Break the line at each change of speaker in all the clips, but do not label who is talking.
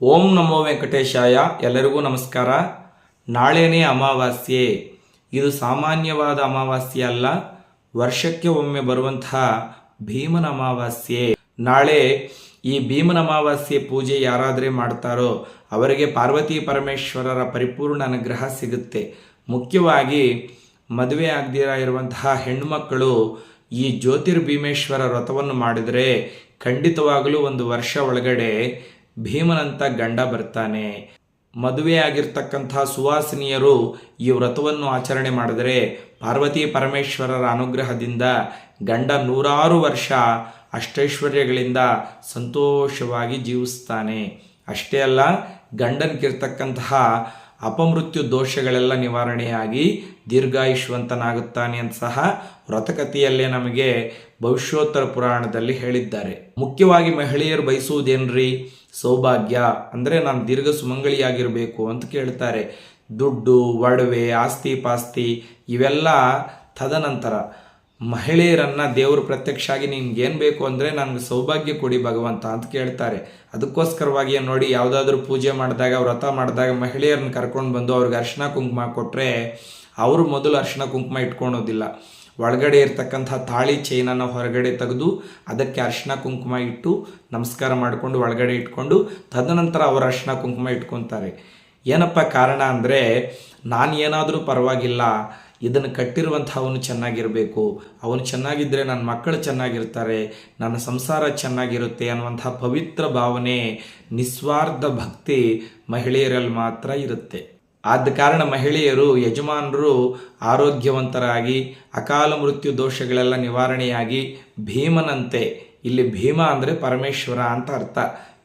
ಓಂ ನಮೋ ವೆಂಕಟೇಶಾಯ, ಎಲ್ಲರಿಗೂ ನಮಸ್ಕಾರ. ನಾಳೆನೇ ಅಮಾವಾಸ್ಯೆ. ಇದು ಸಾಮಾನ್ಯವಾದ ಅಮಾವಾಸ್ಯೆ ಅಲ್ಲ, ವರ್ಷಕ್ಕೆ ಒಮ್ಮೆ ಬರುವಂತಹ ಭೀಮನ ಅಮಾವಾಸ್ಯೆ. ನಾಳೆ ಈ ಭೀಮನ ಅಮಾವಾಸ್ಯೆ ಪೂಜೆ ಯಾರಾದರೆ ಮಾಡ್ತಾರೋ, ಅವರಿಗೆ ಪಾರ್ವತಿ ಪರಮೇಶ್ವರರ ಪರಿಪೂರ್ಣ ಅನುಗ್ರಹ ಸಿಗುತ್ತೆ. ಮುಖ್ಯವಾಗಿ, ಮದುವೆ ಆಗದಿರ ಇರುವಂತಹ ಹೆಣ್ಣುಮಕ್ಕಳು ಈ ಜ್ಯೋತಿರ್ಭೀಮೇಶ್ವರ ವ್ರತವನ್ನು ಮಾಡಿದರೆ ಖಂಡಿತವಾಗಲೂ ಒಂದು ವರ್ಷ ಒಳಗಡೆ ಭೀಮನಂತ ಗಂಡ ಬರ್ತಾನೆ. ಮದುವೆ ಆಗಿರ್ತಕ್ಕಂಥ ಸುವಾಸಿನಿಯರು ಈ ವ್ರತವನ್ನು ಆಚರಣೆ ಮಾಡಿದರೆ ಪಾರ್ವತಿ ಪರಮೇಶ್ವರರ ಅನುಗ್ರಹದಿಂದ ಗಂಡ ನೂರಾರು ವರ್ಷ ಅಷ್ಟೈಶ್ವರ್ಯಗಳಿಂದ ಸಂತೋಷವಾಗಿ ಜೀವಿಸ್ತಾನೆ. ಅಷ್ಟೇ ಅಲ್ಲ ಗಂಡನಿಗಿರ್ತಕ್ಕಂತಹ ಅಪಮೃತ್ಯು ದೋಷಗಳೆಲ್ಲ ನಿವಾರಣೆಯಾಗಿ ದೀರ್ಘಾಯುಷ್ವಂತನಾಗುತ್ತಾನೆ ಅಂತ ಸಹ ವ್ರತಕಥೆಯಲ್ಲೇ ನಮಗೆ ಭವಿಷ್ಯೋತ್ತರ ಪುರಾಣದಲ್ಲಿ ಹೇಳಿದ್ದಾರೆ. ಮುಖ್ಯವಾಗಿ ಮಹಿಳೆಯರು ಬಯಸುವುದೇನ್ರಿ? ಸೌಭಾಗ್ಯ ಅಂದರೆ ನಾನು ದೀರ್ಘ ಸುಮಂಗಳಿಯಾಗಿರಬೇಕು ಅಂತ ಕೇಳ್ತಾರೆ. ದುಡ್ಡು, ಒಡವೆ, ಆಸ್ತಿ ಪಾಸ್ತಿ ಇವೆಲ್ಲ ತದನಂತರ ಮಹಿಳೆಯರನ್ನು ದೇವರು ಪ್ರತ್ಯಕ್ಷ ಆಗಿ ನಿಮ್ಗೇನು ಏನು ಬೇಕು ಅಂದರೆ ನನಗೆ ಸೌಭಾಗ್ಯ ಕೊಡಿ ಭಗವಂತ ಅಂತ ಕೇಳ್ತಾರೆ. ಅದಕ್ಕೋಸ್ಕರವಾಗಿ ನೋಡಿ ಯಾವುದಾದ್ರೂ ಪೂಜೆ ಮಾಡಿದಾಗ, ವ್ರತ ಮಾಡಿದಾಗ ಮಹಿಳೆಯರನ್ನ ಕರ್ಕೊಂಡು ಬಂದು ಅವ್ರಿಗೆ ಅರ್ಶಿನ ಕುಂಕುಮ ಕೊಟ್ಟರೆ ಅವರು ಮೊದಲು ಅರ್ಶಿನ ಕುಂಕುಮ ಇಟ್ಕೊಳೋದಿಲ್ಲ. ಒಳಗಡೆ ಇರ್ತಕ್ಕಂಥ ತಾಳಿ ಚೈನನ್ನು ಹೊರಗಡೆ ತೆಗೆದು ಅದಕ್ಕೆ ಅರ್ಶಿನ ಕುಂಕುಮ ಇಟ್ಟು ನಮಸ್ಕಾರ ಮಾಡಿಕೊಂಡು ಒಳಗಡೆ ಇಟ್ಕೊಂಡು ತದನಂತರ ಅವರು ಅರ್ಶಿನ ಕುಂಕುಮ ಇಟ್ಕೊತಾರೆ. ಏನಪ್ಪ ಕಾರಣ ಅಂದರೆ ನಾನು ಏನಾದರೂ ಪರವಾಗಿಲ್ಲ, ಇದನ್ನು ಕಟ್ಟಿರುವಂಥ ಅವನು ಚೆನ್ನಾಗಿರಬೇಕು, ಅವನು ಚೆನ್ನಾಗಿದ್ದರೆ ನನ್ನ ಮಕ್ಕಳು ಚೆನ್ನಾಗಿರ್ತಾರೆ, ನನ್ನ ಸಂಸಾರ ಚೆನ್ನಾಗಿರುತ್ತೆ ಅನ್ನುವಂಥ ಪವಿತ್ರ ಭಾವನೆ ನಿಸ್ವಾರ್ಥ ಭಕ್ತಿ ಮಹಿಳೆಯರಲ್ಲಿ ಮಾತ್ರ ಇರುತ್ತೆ. ಆದ ಕಾರಣ ಮಹಿಳೆಯರು, ಯಜಮಾನರು ಆರೋಗ್ಯವಂತರಾಗಿ, ಅಕಾಲ ಮೃತ್ಯು ದೋಷಗಳೆಲ್ಲ ನಿವಾರಣೆಯಾಗಿ ಭೀಮನಂತೆ, ಇಲ್ಲಿ ಭೀಮ ಅಂದರೆ ಪರಮೇಶ್ವರ ಅಂತ ಅರ್ಥ.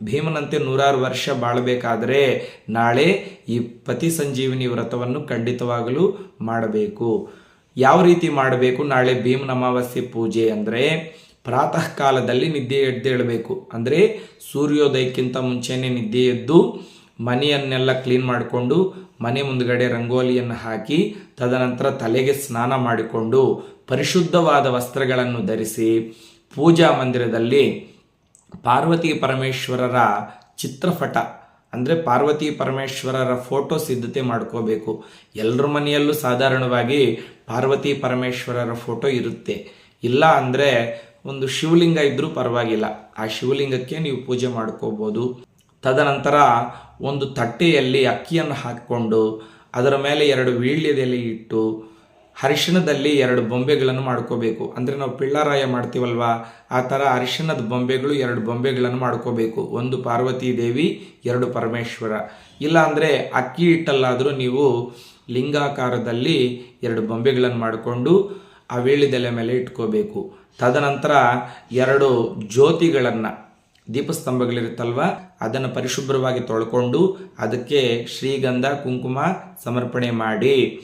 ಭೀಮನಂತೆ ನೂರಾರು ವರ್ಷ ಬಾಳಬೇಕಾದರೆ ನಾಳೆ ಈ ಪತಿ ಸಂಜೀವಿನಿ ವ್ರತವನ್ನು ಖಂಡಿತವಾಗಲೂ ಮಾಡಬೇಕು. ಯಾವ ರೀತಿ ಮಾಡಬೇಕು? ನಾಳೆ ಭೀಮನ ಅಮಾವಾಸ್ಯೆ ಪೂಜೆ ಅಂದರೆ ಪ್ರಾತಃ ಕಾಲದಲ್ಲಿ ನಿದ್ದೆ ಎದ್ದೇಳಬೇಕು ಅಂದರೆ ಸೂರ್ಯೋದಯಕ್ಕಿಂತ ಮುಂಚೆನೇ ನಿದ್ದೆ ಎದ್ದು ಮನೆಯನ್ನೆಲ್ಲ ಕ್ಲೀನ್ ಮಾಡಿಕೊಂಡು ಮನೆ ಮುಂದುಗಡೆ ರಂಗೋಲಿಯನ್ನು ಹಾಕಿ ತದನಂತರ ತಲೆಗೆ ಸ್ನಾನ ಮಾಡಿಕೊಂಡು ಪರಿಶುದ್ಧವಾದ ವಸ್ತ್ರಗಳನ್ನು ಧರಿಸಿ ಪೂಜಾ ಮಂದಿರದಲ್ಲಿ ಪಾರ್ವತಿ ಪರಮೇಶ್ವರರ ಚಿತ್ರಪಟ ಅಂದರೆ ಪಾರ್ವತಿ ಪರಮೇಶ್ವರರ ಫೋಟೋ ಸಿದ್ಧತೆ ಮಾಡ್ಕೋಬೇಕು. ಎಲ್ಲರ ಮನೆಯಲ್ಲೂ ಸಾಧಾರಣವಾಗಿ ಪಾರ್ವತಿ ಪರಮೇಶ್ವರರ ಫೋಟೋ ಇರುತ್ತೆ. ಇಲ್ಲ ಅಂದರೆ ಒಂದು ಶಿವಲಿಂಗ ಇದ್ದರೂ ಪರವಾಗಿಲ್ಲ. ಆ ಶಿವಲಿಂಗಕ್ಕೆ ನೀವು ಪೂಜೆ ಮಾಡ್ಕೋಬೋದು. ತದನಂತರ ಒಂದು ತಟ್ಟೆಯಲ್ಲಿ ಅಕ್ಕಿಯನ್ನು ಹಾಕಿಕೊಂಡು ಅದರ ಮೇಲೆ ಎರಡು ವೀಳ್ಯದೆಲೆ ಇಟ್ಟು ಅರಿಶಿಣದಲ್ಲಿ ಎರಡು ಬೊಂಬೆಗಳನ್ನು ಮಾಡ್ಕೋಬೇಕು. ಅಂದರೆ ನಾವು ಪಿಳ್ಳಾರಾಯ ಮಾಡ್ತೀವಲ್ವಾ? ಆ ಥರ ಅರಿಶಿಣದ ಬೊಂಬೆಗಳು ಎರಡು ಬೊಂಬೆಗಳನ್ನು ಮಾಡ್ಕೋಬೇಕು. ಒಂದು ಪಾರ್ವತಿ ದೇವಿ, ಎರಡು ಪರಮೇಶ್ವರ. ಇಲ್ಲ ಅಂದರೆ ಅಕ್ಕಿ ಹಿಟ್ಟಲ್ಲಾದರೂ ನೀವು ಲಿಂಗಾಕಾರದಲ್ಲಿ ಎರಡು ಬೊಂಬೆಗಳನ್ನು ಮಾಡಿಕೊಂಡು ಆ ವೇಳಿದೆಲೆ ಮೇಲೆ ಇಟ್ಕೋಬೇಕು. ತದನಂತರ ಎರಡು ಜ್ಯೋತಿಗಳನ್ನು ದೀಪಸ್ತಂಭಗಳಿರುತ್ತಲ್ವ? ಅದನ್ನು ಪರಿಶುಭ್ರವಾಗಿ ತೊಳ್ಕೊಂಡು ಅದಕ್ಕೆ ಶ್ರೀಗಂಧ, ಕುಂಕುಮ ಸಮರ್ಪಣೆ ಮಾಡಿ.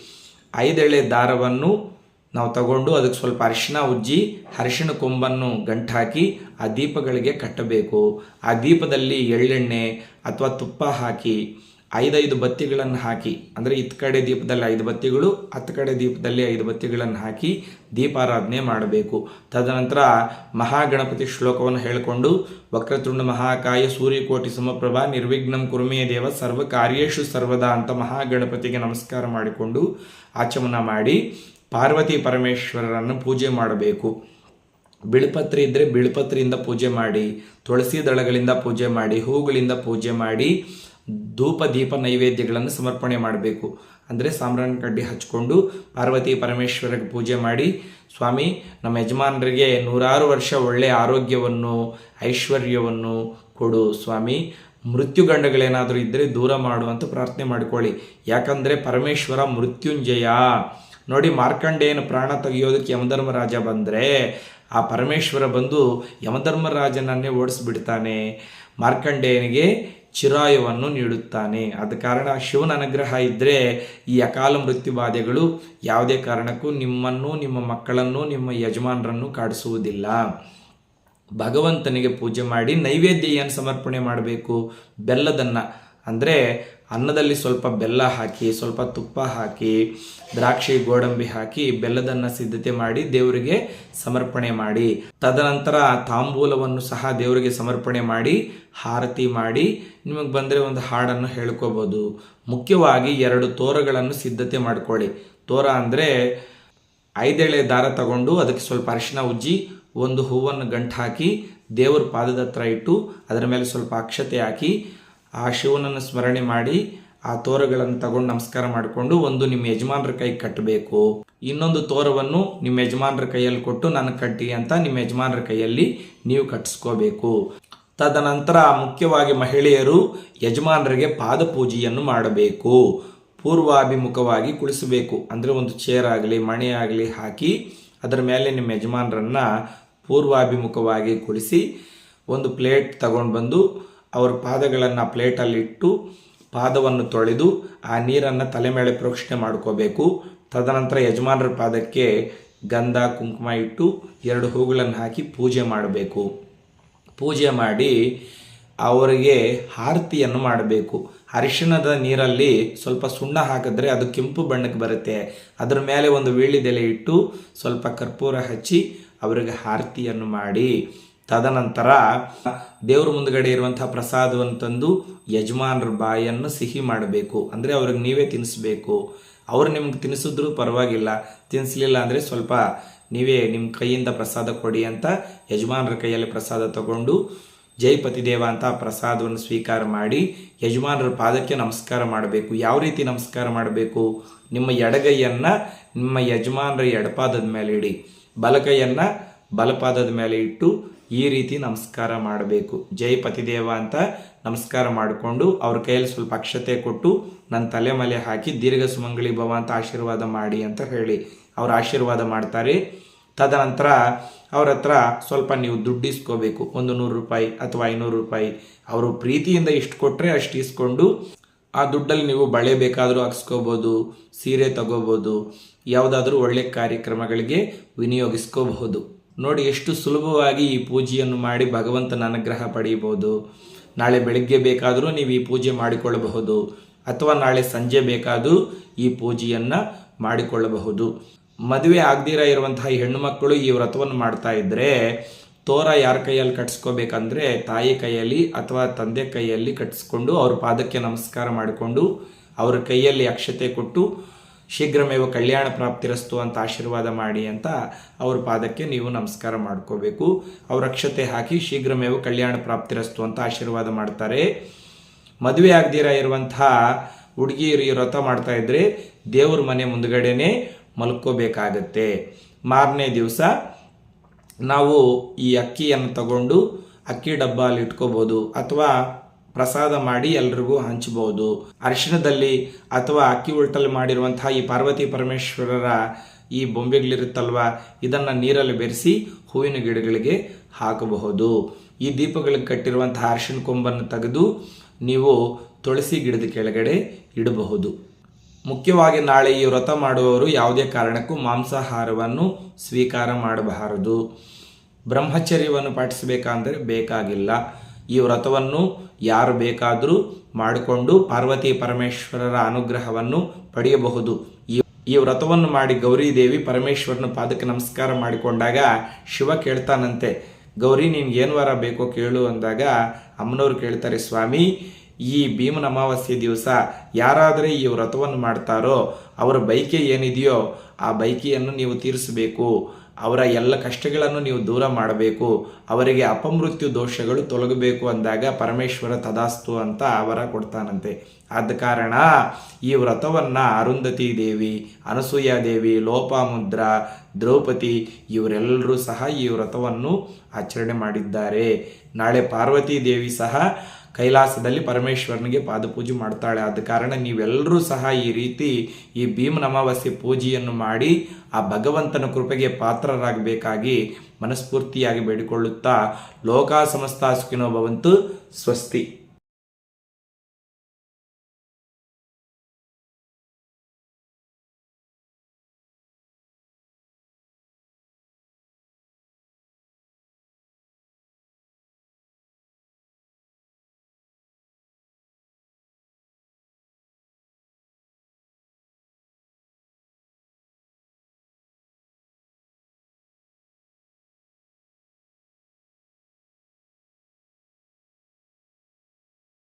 ಐದೆಳೆ ದಾರವನ್ನು ನಾವು ತಗೊಂಡು ಅದಕ್ಕೆ ಸ್ವಲ್ಪ ಅರಿಶಿಣ ಉಜ್ಜಿ, ಅರಿಶಿಣ ಕೊಂಬನ್ನು ಗಂಟಾಕಿ ಆ ದೀಪಗಳಿಗೆ ಕಟ್ಟಬೇಕು. ಆ ದೀಪದಲ್ಲಿ ಎಳ್ಳೆಣ್ಣೆ ಅಥವಾ ತುಪ್ಪ ಹಾಕಿ ಐದೈದು ಬತ್ತಿಗಳನ್ನು ಹಾಕಿ, ಅಂದರೆ ಇತ್ತ ಕಡೆ ದೀಪದಲ್ಲಿ ಐದು ಬತ್ತಿಗಳು ಹತ್ತು ಕಡೆ ದೀಪದಲ್ಲಿ ಐದು ಬತ್ತಿಗಳನ್ನು ಹಾಕಿ ದೀಪಾರಾಧನೆ ಮಾಡಬೇಕು. ತದನಂತರ ಮಹಾಗಣಪತಿ ಶ್ಲೋಕವನ್ನು ಹೇಳಿಕೊಂಡು, ವಕ್ರತುಂಡ ಮಹಾಕಾಯ ಸೂರ್ಯಕೋಟಿ ಸಮಪ್ರಭಾ ನಿರ್ವಿಘ್ನಂ ಕುರುಮೇ ದೇವ ಸರ್ವ ಕಾರ್ಯೇಶು ಸರ್ವದಾ ಅಂತ ಮಹಾಗಣಪತಿಗೆ ನಮಸ್ಕಾರ ಮಾಡಿಕೊಂಡು ಆಚಮನ ಮಾಡಿ ಪಾರ್ವತಿ ಪರಮೇಶ್ವರರನ್ನು ಪೂಜೆ ಮಾಡಬೇಕು. ಬಿಳುಪತ್ರೆ ಇದ್ದರೆ ಬಿಳಪತ್ರಿಯಿಂದ ಪೂಜೆ ಮಾಡಿ, ತುಳಸಿ ದಳಗಳಿಂದ ಪೂಜೆ ಮಾಡಿ, ಹೂಗಳಿಂದ ಪೂಜೆ ಮಾಡಿ ಧೂಪ ದೀಪ ನೈವೇದ್ಯಗಳನ್ನು ಸಮರ್ಪಣೆ ಮಾಡಬೇಕು. ಅಂದರೆ ಸಾಂಬ್ರಾಣಿ ಕಡ್ಡಿ ಹಚ್ಕೊಂಡು ಪಾರ್ವತಿ ಪರಮೇಶ್ವರಿಗೆ ಪೂಜೆ ಮಾಡಿ, ಸ್ವಾಮಿ, ನಮ್ಮ ಯಜಮಾನರಿಗೆ ನೂರಾರು ವರ್ಷ ಒಳ್ಳೆಯ ಆರೋಗ್ಯವನ್ನು, ಐಶ್ವರ್ಯವನ್ನು ಕೊಡು ಸ್ವಾಮಿ. ಮೃತ್ಯುಗಂಡಗಳೇನಾದರೂ ಇದ್ದರೆ ದೂರ ಮಾಡುವಂತ ಪ್ರಾರ್ಥನೆ ಮಾಡಿಕೊಳ್ಳಿ. ಯಾಕಂದರೆ ಪರಮೇಶ್ವರ ಮೃತ್ಯುಂಜಯ. ನೋಡಿ, ಮಾರ್ಕಂಡೇಯನ ಪ್ರಾಣ ತೆಗೆಯೋದಕ್ಕೆ ಯಮಧರ್ಮರಾಜ ಬಂದರೆ ಆ ಪರಮೇಶ್ವರ ಬಂದು ಯಮಧರ್ಮರಾಜನನ್ನೇ ಓಡಿಸ್ಬಿಡ್ತಾನೆ. ಮಾರ್ಕಂಡೇಯನಿಗೆ ಚಿರಾಯವನ್ನು ನೀಡುತ್ತಾನೆ. ಆದ ಕಾರಣ ಶಿವನ ಅನುಗ್ರಹ ಇದ್ದರೆ ಈ ಅಕಾಲ ಮೃತ್ಯು ಬಾಧೆಗಳು ಯಾವುದೇ ಕಾರಣಕ್ಕೂ ನಿಮ್ಮನ್ನು, ನಿಮ್ಮ ಮಕ್ಕಳನ್ನು, ನಿಮ್ಮ ಯಜಮಾನರನ್ನು ಕಾಡಿಸುವುದಿಲ್ಲ. ಭಗವಂತನಿಗೆ ಪೂಜೆ ಮಾಡಿ ನೈವೇದ್ಯ ಏನು ಸಮರ್ಪಣೆ ಮಾಡಬೇಕು? ಬೆಲ್ಲದನ್ನು. ಅಂದರೆ ಅನ್ನದಲ್ಲಿ ಸ್ವಲ್ಪ ಬೆಲ್ಲ ಹಾಕಿ, ಸ್ವಲ್ಪ ತುಪ್ಪ ಹಾಕಿ, ದ್ರಾಕ್ಷಿ, ಗೋಡಂಬಿ ಹಾಕಿ ಬೆಲ್ಲದನ್ನು ಸಿದ್ಧತೆ ಮಾಡಿ ದೇವರಿಗೆ ಸಮರ್ಪಣೆ ಮಾಡಿ. ತದನಂತರ ತಾಂಬೂಲವನ್ನು ಸಹ ದೇವರಿಗೆ ಸಮರ್ಪಣೆ ಮಾಡಿ, ಹಾರತಿ ಮಾಡಿ, ನಿಮಗೆ ಬಂದರೆ ಒಂದು ಹಾಡನ್ನು ಹೇಳ್ಕೋಬೋದು. ಮುಖ್ಯವಾಗಿ ಎರಡು ತೋರಗಳನ್ನು ಸಿದ್ಧತೆ ಮಾಡ್ಕೊಳ್ಳಿ. ತೋರ ಅಂದರೆ ಐದೆಳೆ ದಾರ ತಗೊಂಡು ಅದಕ್ಕೆ ಸ್ವಲ್ಪ ಅರಿಶಿನ ಉಜ್ಜಿ, ಒಂದು ಹೂವನ್ನು ಗಂಟು ಹಾಕಿ ದೇವರ ಪಾದದ ಹತ್ರ ಇಟ್ಟು ಅದರ ಮೇಲೆ ಸ್ವಲ್ಪ ಅಕ್ಷತೆ ಹಾಕಿ ಆ ಶಿವನನ್ನು ಸ್ಮರಣೆ ಮಾಡಿ ಆ ತೋರಗಳನ್ನು ತಗೊಂಡು ನಮಸ್ಕಾರ ಮಾಡಿಕೊಂಡು ಒಂದು ನಿಮ್ಮ ಯಜಮಾನರ ಕೈ ಕಟ್ಟಬೇಕು. ಇನ್ನೊಂದು ತೋರವನ್ನು ನಿಮ್ಮ ಯಜಮಾನರ ಕೈಯಲ್ಲಿ ಕೊಟ್ಟು ನನಗೆ ಕಟ್ಟಿ ಅಂತ ನಿಮ್ಮ ಯಜಮಾನರ ಕೈಯಲ್ಲಿ ನೀವು ಕಟ್ಟಿಸ್ಕೋಬೇಕು. ತದನಂತರ ಮುಖ್ಯವಾಗಿ ಮಹಿಳೆಯರು ಯಜಮಾನರಿಗೆ ಪಾದ ಪೂಜೆಯನ್ನು ಮಾಡಬೇಕು. ಪೂರ್ವಾಭಿಮುಖವಾಗಿ ಕುಳಿಸಬೇಕು. ಅಂದರೆ ಒಂದು ಚೇರ್ ಆಗಲಿ, ಮಣೆ ಆಗಲಿ ಹಾಕಿ ಅದರ ಮೇಲೆ ನಿಮ್ಮ ಯಜಮಾನರನ್ನು ಪೂರ್ವಾಭಿಮುಖವಾಗಿ ಕುಳಿಸಿ ಒಂದು ಪ್ಲೇಟ್ ತಗೊಂಡು ಬಂದು ಅವ್ರ ಪಾದಗಳನ್ನು ಪ್ಲೇಟಲ್ಲಿಟ್ಟು ಪಾದವನ್ನು ತೊಳೆದು ಆ ನೀರನ್ನು ತಲೆ ಮೇಲೆ ಪ್ರೋಕ್ಷಣೆ ಮಾಡ್ಕೋಬೇಕು. ತದನಂತರ ಯಜಮಾನರ ಪಾದಕ್ಕೆ ಗಂಧ, ಕುಂಕುಮ ಇಟ್ಟು ಎರಡು ಹೂಗಳನ್ನು ಹಾಕಿ ಪೂಜೆ ಮಾಡಬೇಕು. ಪೂಜೆ ಮಾಡಿ ಅವರಿಗೆ ಆರತಿಯನ್ನು ಮಾಡಬೇಕು. ಅರಿಶಿಣದ ನೀರಲ್ಲಿ ಸ್ವಲ್ಪ ಸುಣ್ಣ ಹಾಕಿದ್ರೆ ಅದು ಕೆಂಪು ಬಣ್ಣಕ್ಕೆ ಬರುತ್ತೆ. ಅದರ ಮೇಲೆ ಒಂದು ವೀಳ್ಯದೆಲೆ ಇಟ್ಟು ಸ್ವಲ್ಪ ಕರ್ಪೂರ ಹಚ್ಚಿ ಅವರಿಗೆ ಆರತಿಯನ್ನು ಮಾಡಿ. ತದನಂತರ ದೇವ್ರ ಮುಂದ್ಗಡೆ ಇರುವಂತಹ ಪ್ರಸಾದವನ್ನು ತಂದು ಯಜಮಾನರ ಬಾಯನ್ನು ಸಿಹಿ ಮಾಡಬೇಕು. ಅಂದರೆ ಅವ್ರಿಗೆ ನೀವೇ ತಿನ್ನಿಸ್ಬೇಕು. ಅವ್ರು ನಿಮ್ಗೆ ತಿನ್ನಿಸಿದ್ರು ಪರವಾಗಿಲ್ಲ. ತಿನ್ನಿಸ್ಲಿಲ್ಲ ಅಂದರೆ ಸ್ವಲ್ಪ ನೀವೇ ನಿಮ್ಮ ಕೈಯಿಂದ ಪ್ರಸಾದ ಕೊಡಿ ಅಂತ ಯಜಮಾನರ ಕೈಯಲ್ಲಿ ಪ್ರಸಾದ ತಗೊಂಡು ಜೈಪತಿ ದೇವ ಅಂತ ಪ್ರಸಾದವನ್ನು ಸ್ವೀಕಾರ ಮಾಡಿ ಯಜಮಾನರ ಪಾದಕ್ಕೆ ನಮಸ್ಕಾರ ಮಾಡಬೇಕು. ಯಾವ ರೀತಿ ನಮಸ್ಕಾರ ಮಾಡಬೇಕು? ನಿಮ್ಮ ಎಡಗೈಯನ್ನು ನಿಮ್ಮ ಯಜಮಾನರ ಎಡಪಾದದ ಮೇಲೆ ಇಡಿ. ಬಲಗೈಯನ್ನು ಬಲಪಾದದ ಮೇಲೆ ಇಟ್ಟು ಈ ರೀತಿ ನಮಸ್ಕಾರ ಮಾಡಬೇಕು. ಜೈ ಪತಿದೇವ ಅಂತ ನಮಸ್ಕಾರ ಮಾಡಿಕೊಂಡು ಅವ್ರ ಕೈಯಲ್ಲಿ ಸ್ವಲ್ಪ ಅಕ್ಷತೆ ಕೊಟ್ಟು ನನ್ನ ತಲೆ ಮೇಲೆ ಹಾಕಿ ದೀರ್ಘ ಸುಮಂಗಳಿ ಭವ ಅಂತ ಆಶೀರ್ವಾದ ಮಾಡಿ ಅಂತ ಹೇಳಿ ಅವ್ರು ಆಶೀರ್ವಾದ ಮಾಡ್ತಾರೆ. ತದನಂತರ ಅವ್ರ ಹತ್ರ ಸ್ವಲ್ಪ ನೀವು ದುಡ್ಡು ಇಸ್ಕೋಬೇಕು. ಒಂದು ನೂರು ರೂಪಾಯಿ ಅಥವಾ ಐನೂರು ರೂಪಾಯಿ ಅವರು ಪ್ರೀತಿಯಿಂದ ಇಷ್ಟು ಕೊಟ್ಟರೆ ಅಷ್ಟು ಇಸ್ಕೊಂಡು ಆ ದುಡ್ಡಲ್ಲಿ ನೀವು ಬಳೆ ಬೇಕಾದರೂ ಹಾಕ್ಸ್ಕೋಬೋದು, ಸೀರೆ ತಗೋಬೋದು, ಯಾವುದಾದ್ರೂ ಒಳ್ಳೆ ಕಾರ್ಯಕ್ರಮಗಳಿಗೆ ವಿನಿಯೋಗಿಸ್ಕೋಬಹುದು. ನೋಡಿ ಎಷ್ಟು ಸುಲಭವಾಗಿ ಈ ಪೂಜೆಯನ್ನು ಮಾಡಿ ಭಗವಂತನ ಅನುಗ್ರಹ ಪಡೆಯಬಹುದು. ನಾಳೆ ಬೆಳಗ್ಗೆ ಬೇಕಾದರೂ ನೀವು ಈ ಪೂಜೆ ಮಾಡಿಕೊಳ್ಳಬಹುದು. ಅಥವಾ ನಾಳೆ ಸಂಜೆ ಬೇಕಾದರೂ ಈ ಪೂಜೆಯನ್ನು ಮಾಡಿಕೊಳ್ಳಬಹುದು. ಮದುವೆ ಆಗದಿರ ಇರುವಂತಹ ಹೆಣ್ಣು ಮಕ್ಕಳು ಈ ವ್ರತವನ್ನು ಮಾಡ್ತಾ ಇದ್ದರೆ ತೋರ ಯಾರ ಕೈಯಲ್ಲಿ ಕಟ್ಸ್ಕೋಬೇಕಂದ್ರೆ ತಾಯಿ ಕೈಯಲ್ಲಿ ಅಥವಾ ತಂದೆ ಕೈಯಲ್ಲಿ ಕಟ್ಟಿಸ್ಕೊಂಡು ಅವ್ರ ಪಾದಕ್ಕೆ ನಮಸ್ಕಾರ ಮಾಡಿಕೊಂಡು ಅವ್ರ ಕೈಯಲ್ಲಿ ಅಕ್ಷತೆ ಕೊಟ್ಟು ಶೀಘ್ರಮೇವ ಕಲ್ಯಾಣ ಪ್ರಾಪ್ತಿರಸ್ತು ಅಂತ ಆಶೀರ್ವಾದ ಮಾಡಿ ಅಂತ ಅವ್ರ ಪಾದಕ್ಕೆ ನೀವು ನಮಸ್ಕಾರ ಮಾಡ್ಕೋಬೇಕು. ಅವ್ರ ಅಕ್ಷತೆ ಹಾಕಿ ಶೀಘ್ರಮೇವ ಕಲ್ಯಾಣ ಪ್ರಾಪ್ತಿರಸ್ತು ಅಂತ ಆಶೀರ್ವಾದ ಮಾಡ್ತಾರೆ. ಮದುವೆ ಆಗದಿರ ಇರುವಂತಹ ಹುಡುಗಿಯರು ಈ ವ್ರತ ಮಾಡ್ತಾ ಇದ್ರೆ ದೇವ್ರ ಮನೆ ಮುಂದ್ಗಡೆನೆ ಮಲ್ಕೋಬೇಕಾಗತ್ತೆ. ಮಾರನೇ ದಿವಸ ನಾವು ಈ ಅಕ್ಕಿಯನ್ನು ತಗೊಂಡು ಅಕ್ಕಿ ಡಬ್ಬ ಅಲ್ಲಿ ಇಟ್ಕೋಬೋದು ಅಥವಾ ಪ್ರಸಾದ ಮಾಡಿ ಎಲ್ರಿಗೂ ಹಂಚಬಹುದು. ಅರಿಶಿಣದಲ್ಲಿ ಅಥವಾ ಅಕ್ಕಿ ಉಲ್ಟಲ್ಲಿ ಮಾಡಿರುವಂತಹ ಈ ಪಾರ್ವತಿ ಪರಮೇಶ್ವರರ ಈ ಬೊಂಬೆಗಳಿರುತ್ತಲ್ವ? ಇದನ್ನು ನೀರಲ್ಲಿ ಬೆರೆಸಿ ಹೂವಿನ ಗಿಡಗಳಿಗೆ ಹಾಕಬಹುದು. ಈ ದೀಪಗಳಿಗೆ ಕಟ್ಟಿರುವಂತಹ ಅರಿಶಿಣ ಕೊಂಬನ್ನು ತೆಗೆದು ನೀವು ತುಳಸಿ ಗಿಡದ ಕೆಳಗಡೆ ಇಡಬಹುದು. ಮುಖ್ಯವಾಗಿ ನಾಳೆ ಈ ವ್ರತ ಮಾಡುವವರು ಯಾವುದೇ ಕಾರಣಕ್ಕೂ ಮಾಂಸಾಹಾರವನ್ನು ಸ್ವೀಕಾರ ಮಾಡಬಾರದು. ಬ್ರಹ್ಮಚರ್ಯವನ್ನು ಪಾಟಿಸಬೇಕಂದರೆ ಬೇಕಾಗಿಲ್ಲ. ಈ ವ್ರತವನ್ನು ಯಾರು ಬೇಕಾದರೂ ಮಾಡಿಕೊಂಡು ಪಾರ್ವತಿ ಪರಮೇಶ್ವರರ ಅನುಗ್ರಹವನ್ನು ಪಡೆಯಬಹುದು. ಈ ವ್ರತವನ್ನು ಮಾಡಿ ಗೌರಿ ದೇವಿ ಪರಮೇಶ್ವರನ ಪಾದಕ್ಕೆ ನಮಸ್ಕಾರ ಮಾಡಿಕೊಂಡಾಗ ಶಿವ ಕೇಳ್ತಾನಂತೆ, ಗೌರಿ ಏನು ವಾರ ಬೇಕೋ ಕೇಳು ಅಂದಾಗ ಅಮ್ಮನವ್ರು ಕೇಳ್ತಾರೆ, ಸ್ವಾಮಿ, ಈ ಭೀಮನ ಅಮಾವಾಸ್ಯೆ ದಿವಸ ಯಾರಾದರೆ ಈ ವ್ರತವನ್ನು ಮಾಡ್ತಾರೋ, ಅವರ ಬೈಕೆ ಏನಿದೆಯೋ ಆ ಬೈಕೆಯನ್ನು ನೀವು ತೀರಿಸಬೇಕು. ಅವರ ಎಲ್ಲ ಕಷ್ಟಗಳನ್ನು ನೀವು ದೂರ ಮಾಡಬೇಕು, ಅವರಿಗೆ ಅಪಮೃತ್ಯು ದೋಷಗಳು ತೊಲಗಬೇಕು ಅಂದಾಗ ಪರಮೇಶ್ವರ ತದಾಸ್ತು ಅಂತ ಅವರ ಕೊಡ್ತಾನಂತೆ. ಆದ ಕಾರಣ ಈ ವ್ರತವನ್ನು ಅರುಂಧತಿ ದೇವಿ, ಅನಸೂಯಾ ದೇವಿ, ಲೋಪಾಮುದ್ರ, ದ್ರೌಪದಿ ಇವರೆಲ್ಲರೂ ಸಹ ಈ ವ್ರತವನ್ನು ಆಚರಣೆ ಮಾಡಿದ್ದಾರೆ. ನಾಳೆ ಪಾರ್ವತಿ ದೇವಿ ಸಹ ಕೈಲಾಸದಲ್ಲಿ ಪರಮೇಶ್ವರನಿಗೆ ಪಾದಪೂಜೆ ಮಾಡ್ತಾಳೆ. ಆದ ಕಾರಣ ನೀವೆಲ್ಲರೂ ಸಹ ಈ ರೀತಿ ಈ ಭೀಮನ ಅಮಾವಾಸ್ಯೆ ಪೂಜೆಯನ್ನು ಮಾಡಿ ಆ ಭಗವಂತನ ಕೃಪೆಗೆ ಪಾತ್ರರಾಗಬೇಕಾಗಿ ಮನಸ್ಫೂರ್ತಿಯಾಗಿ ಬೇಡಿಕೊಳ್ಳುತ್ತಾ ಲೋಕ ಸಮಸ್ತ ಸುಖಿನೋ ಭವಂತು ಸ್ವಸ್ತಿ.